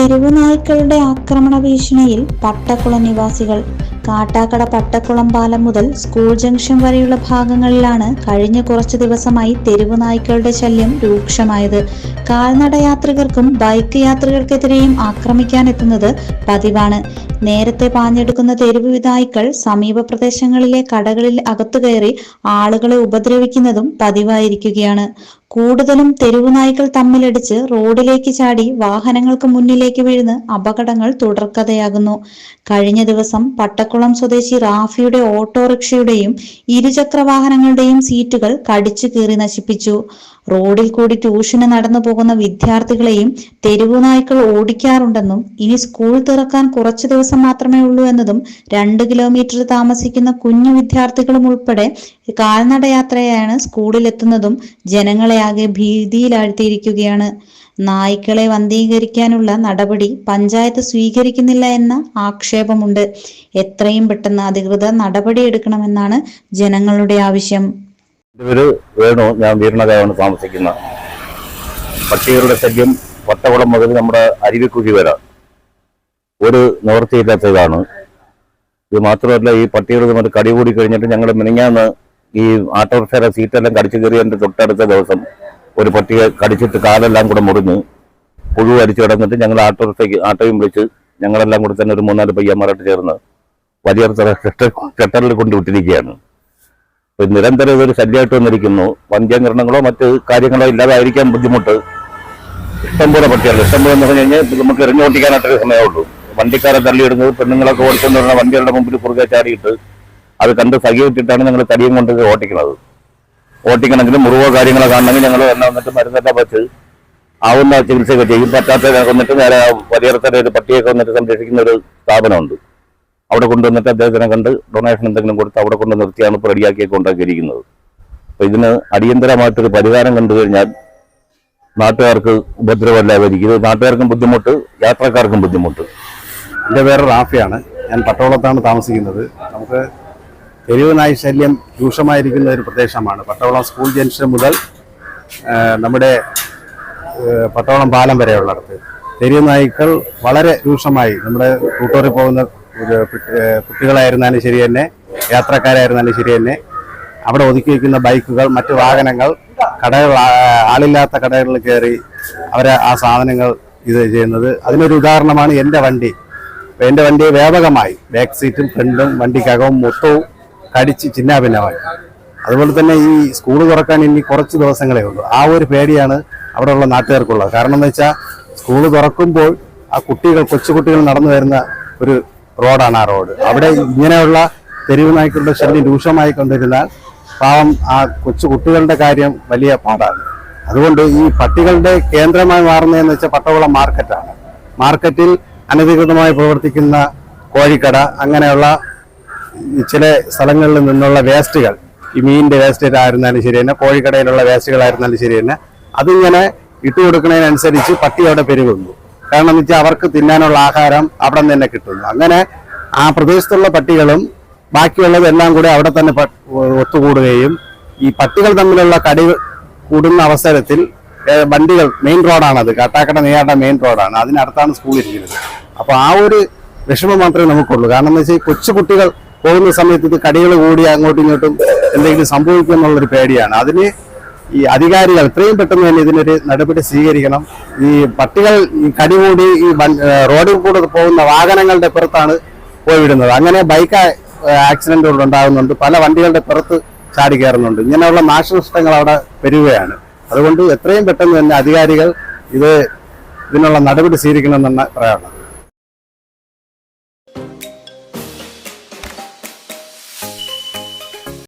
തെരുവു നായ്ക്കളുടെ ആക്രമണ ഭീഷണിയിൽ പട്ടക്കുളം നിവാസികൾ. കാട്ടാക്കട പട്ടക്കുളം പാലം മുതൽ സ്കൂൾ ജംഗ്ഷൻ വരെയുള്ള ഭാഗങ്ങളിലാണ് കഴിഞ്ഞ കുറച്ചു ദിവസമായി തെരുവു നായ്ക്കളുടെ ശല്യം രൂക്ഷമായത്. കാൽനട യാത്രികർക്കും ബൈക്ക് യാത്രികർക്കെതിരെയും ആക്രമിക്കാനെത്തുന്നത് പതിവാണ്. നേരത്തെ പാഞ്ഞെടുക്കുന്ന തെരുവ് നായ്ക്കൾ സമീപ പ്രദേശങ്ങളിലെ കടകളിൽ അകത്തുകയറി ആളുകളെ ഉപദ്രവിക്കുന്നതും പതിവായിരിക്കുകയാണ്. കൂടുതലും തെരുവു നായ്ക്കൾ തമ്മിലടിച്ച് റോഡിലേക്ക് ചാടി വാഹനങ്ങൾക്ക് മുന്നിലേക്ക് വീഴുന്ന അപകടങ്ങൾ തുടർക്കഥയാകുന്നു. കഴിഞ്ഞ ദിവസം പട്ടക്കുളം സ്വദേശി റാഫിയുടെ ഓട്ടോറിക്ഷയുടെയും ഇരുചക്ര വാഹനങ്ങളുടെയും സീറ്റുകൾ കടിച്ചു കീറി നശിപ്പിച്ചു. റോഡിൽ കൂടി ട്യൂഷന് നടന്നു പോകുന്ന വിദ്യാർത്ഥികളെയും തെരുവു നായ്ക്കൾ ഓടിക്കാറുണ്ടെന്നും ഇനി സ്കൂൾ തുറക്കാൻ കുറച്ചു ദിവസം മാത്രമേ ഉള്ളൂ എന്നതും രണ്ട് കിലോമീറ്റർ താമസിക്കുന്ന കുഞ്ഞു വിദ്യാർത്ഥികളും ഉൾപ്പെടെ കാൽനടയാത്രയാണ് സ്കൂളിലെത്തുന്നതും ജനങ്ങളെ ആകെ ഭീതിയിലാഴ്ത്തിയിരിക്കുകയാണ്. നായ്ക്കളെ വന്ധീകരിക്കാനുള്ള നടപടി പഞ്ചായത്ത് സ്വീകരിക്കുന്നില്ല എന്ന ആക്ഷേപമുണ്ട്. എത്രയും പെട്ടെന്ന് അധികൃതർ നടപടിയെടുക്കണമെന്നാണ് ജനങ്ങളുടെ ആവശ്യം. വേണു ഞാൻ വീരണകാവാണ് താമസിക്കുന്ന പട്ടികളുടെ ശല്യം വട്ടകുളം മുതൽ നമ്മുടെ അരുവിക്കുഴി വരെ ഒരു നിവൃത്തിയില്ലാത്തതാണ് ഇത് മാത്രമല്ല ഈ പട്ടികൾ കടികൂടി കടി കൂടി കഴിഞ്ഞിട്ട് ഞങ്ങൾ മിനിങ്ങാന്ന് ഈ ആട്ടോറിക്ഷയുടെ സീറ്റെല്ലാം കടിച്ചു കയറിയതിന്റെ തൊട്ടടുത്ത ദിവസം ഒരു പട്ടിയെ കടിച്ചിട്ട് കാലെല്ലാം കൂടെ മുറിഞ്ഞ് പുഴു അടിച്ചു കിടന്നിട്ട് ഞങ്ങൾ ആട്ടോറിക്ഷയ്ക്ക് ആട്ടോയും വിളിച്ച് ഞങ്ങളെല്ലാം കൂടെ തന്നെ ഒരു മൂന്നാൽ പയ്യന്മാരായിട്ട് ചേർന്ന് വലിയ ഷട്ടറിൽ കൊണ്ടുവിട്ടിരിക്കുകയാണ് നിരന്തരം ഇതൊരു ശല്യമായിട്ട് വന്നിരിക്കുന്നു. വന്ധ്യാകരണങ്ങളോ മറ്റ് കാര്യങ്ങളോ ഇല്ലാതായിരിക്കാൻ ബുദ്ധിമുട്ട്. ഇഷ്ടംപോലെ പട്ടിയാണ് ഇഷ്ടംപോലെ എന്ന് പറഞ്ഞു കഴിഞ്ഞാൽ നമുക്ക് എറിഞ്ഞോട്ടിക്കാനായിട്ടൊരു സമയമുള്ളൂ വണ്ടിക്കാരെ തള്ളിയിടുന്നത് പെണ്ണുങ്ങളൊക്കെ ഓടിച്ചെന്ന് പറഞ്ഞാൽ വണ്ടികളുടെ മുമ്പിൽ കുറുകെ ചാടിയിട്ട് അത് കണ്ട് സഖിയിട്ടിട്ടാണ് ഞങ്ങൾ തടിയും കൊണ്ട് ഓട്ടിക്കുന്നത്. ഓട്ടിക്കണമെങ്കിൽ മുറിവോ കാര്യങ്ങളോ കാണണമെങ്കിൽ ഞങ്ങൾ എന്നെ വന്നിട്ട് മരുന്നെല്ലാം വെച്ച് ആവുന്ന ചികിത്സയൊക്കെ ചെയ്യും. പറ്റാത്ത വന്നിട്ട് നേരെ പരിയർത്തര ഒരു പട്ടിയൊക്കെ വന്നിട്ട് സംരക്ഷിക്കുന്ന ഒരു സ്ഥാപനമുണ്ട്. അവിടെ കൊണ്ടുവന്നിട്ട് അദ്ദേഹത്തിനെ കണ്ട് ഡൊണേഷൻ എന്തെങ്കിലും കൊടുത്ത് അവിടെ കൊണ്ട് നിർത്തിയാണ് ഇപ്പോൾ റെഡിയാക്കി കൊണ്ടാക്കിയിരിക്കുന്നത്. അപ്പൊ ഇതിന് അടിയന്തരമായിട്ടൊരു പരിഹാരം കണ്ടു കഴിഞ്ഞാൽ നാട്ടുകാർക്ക് ഉപദ്രവമല്ലായിരിക്കും ഇത് നാട്ടുകാർക്കും ബുദ്ധിമുട്ട് യാത്രക്കാർക്കും ബുദ്ധിമുട്ട്. എന്റെ പേര് റാഫിയാണ്. ഞാൻ പട്ടോളത്താണ് താമസിക്കുന്നത്. നമുക്ക് നായ് ശല്യം രൂക്ഷമായിരിക്കുന്ന ഒരു പ്രദേശമാണ്. പട്ടവളം സ്കൂൾ ജംഗ്ഷൻ മുതൽ നമ്മുടെ പട്ടവളം പാലം വരെയുള്ളിടത്ത്. തെരുവ് നായ്ക്കൾ വളരെ രൂക്ഷമായി. നമ്മുടെ കൂട്ടോറിൽ പോകുന്ന കുട്ടികളായിരുന്നാലും ശരി തന്നെ യാത്രക്കാരായിരുന്നാലും ശരി തന്നെ അവിടെ ഒതുക്കി വയ്ക്കുന്ന ബൈക്കുകൾ മറ്റു വാഹനങ്ങൾ കടകൾ ആളില്ലാത്ത കടകളിൽ കയറി അവരെ ആ സാധനങ്ങൾ ഇത് ചെയ്യുന്നത്. അതിനൊരു ഉദാഹരണമാണ് എന്റെ വണ്ടി. എന്റെ വണ്ടി വ്യാപകമായി. ബാക്ക് സീറ്റും ഫ്രണ്ടും വണ്ടിക്കകവും മൊത്തവും കടിച്ച് ചിന്നാഭിന്നമായി. അതുപോലെ തന്നെ ഈ സ്കൂൾ തുറക്കാൻ ഇനി കുറച്ച് ദിവസങ്ങളേ ഉള്ളൂ. ആ ഒരു പേടിയാണ് അവിടെയുള്ള നാട്ടുകാർക്കുള്ളത്. കാരണം എന്ന് വെച്ചാൽ സ്കൂൾ തുറക്കുമ്പോൾ ആ കുട്ടികൾ കൊച്ചുകുട്ടികൾ നടന്നു വരുന്ന ഒരു റോഡാണ് ആ റോഡ്. അവിടെ ഇങ്ങനെയുള്ള തെരുവ് ശല്യം രൂക്ഷമായി കൊണ്ടിരുന്നാൽ പാവം ആ കൊച്ചുകുട്ടികളുടെ കാര്യം വലിയ പാടാണ്. അതുകൊണ്ട് ഈ പട്ടികളുടെ കേന്ദ്രമായി മാറുന്നതെന്ന് വെച്ചാൽ പട്ടവുള്ള മാർക്കറ്റാണ്. മാർക്കറ്റിൽ അനധികൃതമായി പ്രവർത്തിക്കുന്ന കോഴിക്കട അങ്ങനെയുള്ള ചില സ്ഥലങ്ങളിൽ നിന്നുള്ള വേസ്റ്റുകൾ ഈ മീനിന്റെ വേസ്റ്റ് ആയിരുന്നാലും ശരി തന്നെ കോഴിക്കടയിലുള്ള വേസ്റ്റുകളായിരുന്നാലും ശരി തന്നെ അതിങ്ങനെ ഇട്ടു കൊടുക്കുന്നതിനനുസരിച്ച് പട്ടി അവിടെ പെരുകുന്നു. കാരണം എന്ന് വെച്ചാൽ അവർക്ക് തിന്നാനുള്ള ആഹാരം അവിടെ തന്നെ കിട്ടുന്നു. അങ്ങനെ ആ പ്രദേശത്തുള്ള പട്ടികളും ബാക്കിയുള്ളതെല്ലാം കൂടി അവിടെ തന്നെ ഒത്തുകൂടുകയും ഈ പട്ടികൾ തമ്മിലുള്ള കടി കൂടുന്ന അവസരത്തിൽ വണ്ടികൾ മെയിൻ റോഡാണത്. കാട്ടാക്കട നെയ്യാട്ട മെയിൻ റോഡാണ്. അതിനടുത്താണ് സ്കൂൾ ഇരിക്കുന്നത്. അപ്പോൾ ആ ഒരു വിഷമം മാത്രമേ നമുക്കുള്ളൂ. കാരണം എന്ന് വെച്ചാൽ കൊച്ചു കുട്ടികൾ പോകുന്ന സമയത്ത് ഇത് കടികൾ കൂടി അങ്ങോട്ടും ഇങ്ങോട്ടും എന്തെങ്കിലും സംഭവിക്കും എന്നുള്ളൊരു പേടിയാണ്. അതിന് ഈ അധികാരികൾ എത്രയും പെട്ടെന്ന് തന്നെ ഇതിനൊരു നടപടി സ്വീകരിക്കണം. ഈ പട്ടികൾ ഈ കടി കൂടി ഈ റോഡിൽ കൂടെ പോകുന്ന വാഹനങ്ങളുടെ പുറത്താണ് പോയി വിടുന്നത് അങ്ങനെ ബൈക്ക് ആക്സിഡന്റുകൾ ഉണ്ടാകുന്നുണ്ട്. പല വണ്ടികളുടെ പുറത്ത് ചാടി കയറുന്നുണ്ട്. ഇങ്ങനെയുള്ള നാശനഷ്ടങ്ങൾ അവിടെ വരികയാണ് അതുകൊണ്ട് എത്രയും പെട്ടെന്ന് തന്നെ അധികാരികൾ ഇത് ഇതിനുള്ള നടപടി സ്വീകരിക്കണമെന്നാണ് പറയാനുള്ളത്